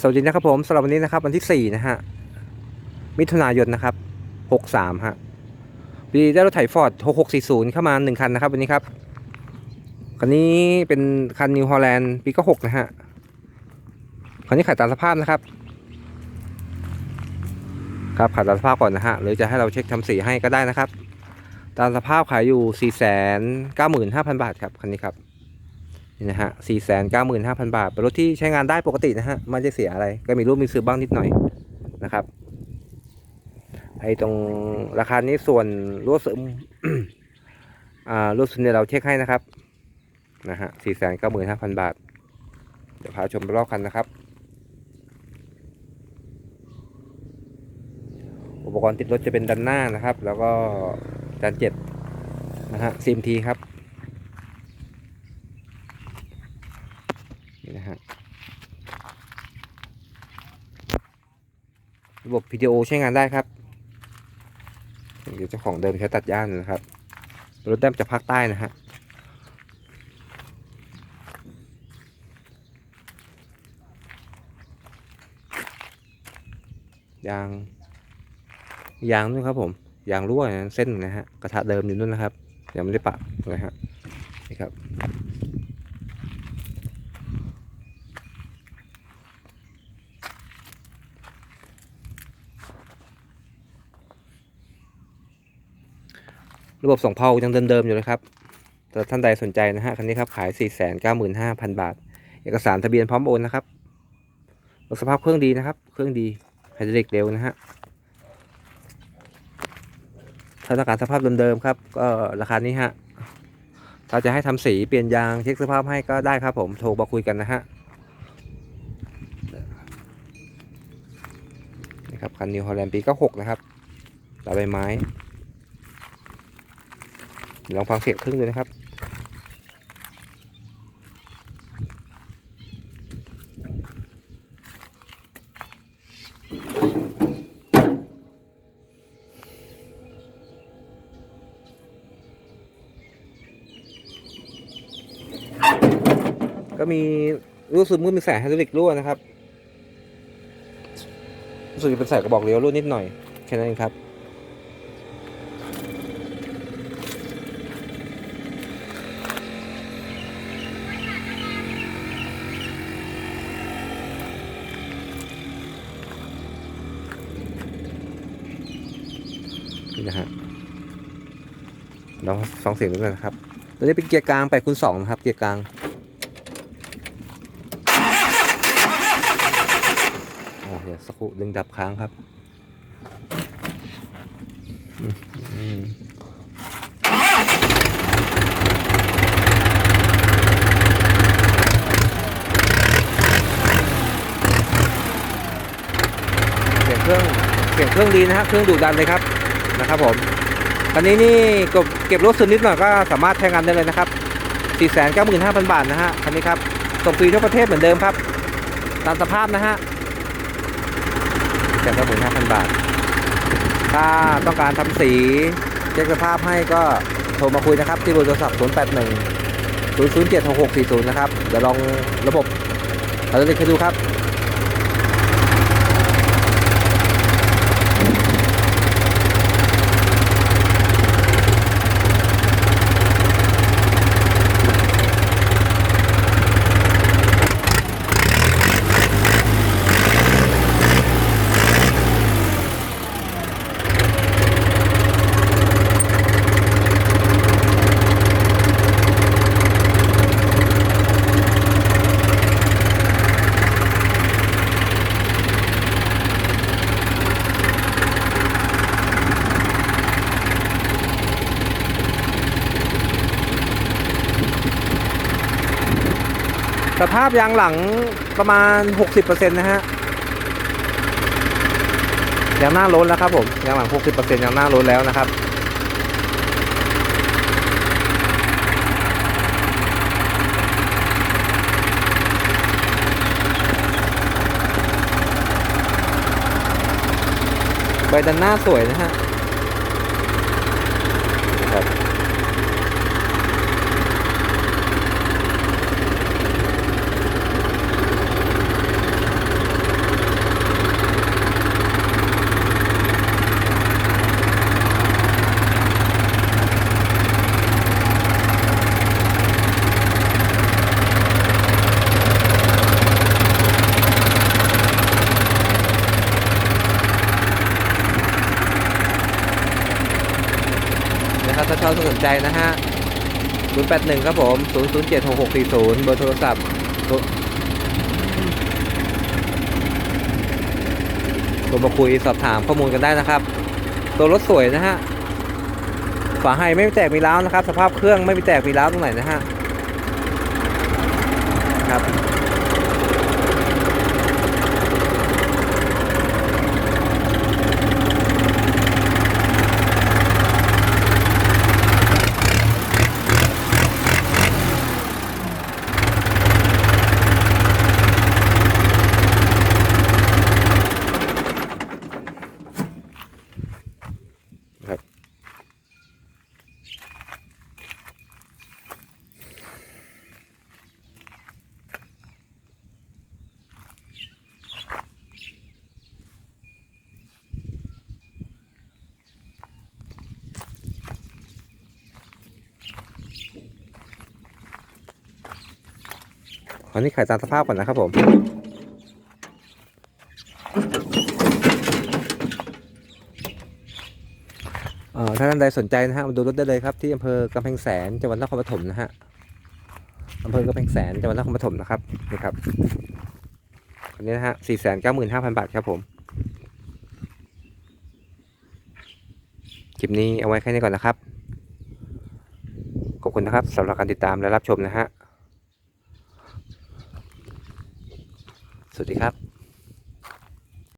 สวัสดีนะครับผมสำหรับวันนี้นะครับ วันที่สี่นะฮะ มิถุนายนนะครับหกสามฮะวีได้รถไถฟอร์ดหกหกสี่ศูนย์เข้ามาหนึ่งคันนะครับ วันนี้ครับ คันนี้เป็นคันนิวฮอลแลนด์ปีก็หกนะฮะ คันนี้ขายตามสภาพนะครับ ครับขายตามสภาพก่อนนะฮะ หรือจะให้เราเช็คทำสีให้ก็ได้นะครับ ตามสภาพขายอยู่สี่แสนเก้าหมื่นห้าพันบาทครับ คันนี้ครับ นี่นะฮะสี่แสนเก้าหมื่นห้าพันบาทเป็นรถที่ใช้งานได้ปกตินะฮะไม่ได้เสียอะไรก็มีรูปมีซื้อบ้างนิดหน่อยนะครับไอ้ตรงราคานี้ส่วนรั่วซึมอ่ารั่วซึมเนี่ยเราเช็คให้นะครับนะฮะสี่แสนเก้าหมื่นห้าพันบาท เดี๋ยวพาชมรอบคันนะครับ อุปกรณ์ติดรถจะเป็นด้านหน้านะครับ แล้วก็จานเจ็ดนะฮะซีมทีครับ นี่นะฮะ ระบบ PTO ใช้งานได้ครับเดี๋ยวเจ้าของเดิมใช้ตัดหญ้าอยู่นะครับรถแต้มจากภาคใต้นะฮะยางยางนู่นครับผมยางรั่วนะเส้นนะฮะกระทะเดิมอยู่นู่นนะครับยังไม่ได้ปะนะฮะนี่ครับ ระบบส่งเผายังเดิมๆอยู่เลยครับแต่ท่านใดสนใจนะฮะคันนี้ครับขาย 495,000 บาท เอกสารทะเบียนพร้อมโอนนะครับรสภาพเครื่องดีนะครับ เครื่องดีไฮดรอลิกเร็วนะฮะถ้าต้องการสภาพเดิมๆครับ ก็ราคานี้ฮะถ้าจะให้ทำสีเปลี่ยนยางเช็คสภาพให้ก็ได้ครับผมโทรมาคุยกันนะฮะนี่ครับคันนิวฮอลแลนด์ปี96นะครับตาใบไม้ ลองฟังเสียงครึ่งดูนะครับก็มีรู้สึกมือมีสายไฮดรอลิกรั่วนะครับรู้สึกจะเป็นสายกระบอกเลี้ยวรั่วนิดหน่อย แค่นั้นเองครับ นะฮะเราฟังเสียงดูกันนะครับ ตัวนี้เป็นเกียร์กลาง8คูณ2นะครับ เกียร์กลางอ๋อเดี๋ยวสักครู่ดึงดับค้างครับเสียงเครื่องเสียงเครื่องดีนะฮะ เครื่องดูดดันเลยครับ นะครับผมตอนนี้นี่กเก็บรถซึมนิดหน่อยก็สามารถใช้งานได้เลยนะครับ 495,000 บาทนะฮะคันนี้ครับส่งฟรีทั่วประเทศเหมือนเดิมครับ ตามสภาพนะฮะ495,000 บาท ถ้าต้องการทำสีเช็คสภาพให้ก็โทรมาคุยนะครับ ที่เบอร์โทรศัพท์ 081 007 6640 นะครับ เดี๋ยวลองระบบเราจะให้ดูครับ สภาพยางหลังประมาณ 60%นะฮะยางหน้าล้นแล้วครับผมยางหลัง 60%ยางหน้าล้นแล้วนะครับใบด้านหน้าสวยนะฮะ ถ้าชอบสนใจนะฮะ 081 ครับผม 0076640 เบอร์โทรศัพท์โทรมาคุยสอบถามข้อมูลกันได้นะครับ ตัวรถสวยนะฮะ ฝาไฮไม่มีแตกมีร้าวนะครับ สภาพเครื่องไม่มีแตกมีร้าวตรงไหนนะฮะ ครับ อันนี้ขายตามสภาพก่อนนะครับผมเอ่อถ้าท่านใดสนใจนะฮะมาดูรถได้เลยครับที่อำเภอกำแพงแสนจังหวัดนครปฐมนะฮะอำเภอกำแพงแสนจังหวัดนครปฐมนะครับนี่ครับคันนี้นะฮะสี่แสนเก้าหมื่นห้าพันบาทครับผมคลิปนี้เอาไว้แค่นี้ก่อนนะครับ ขอบคุณนะครับสำหรับการติดตามและรับชมนะฮะ สวัสดีครับ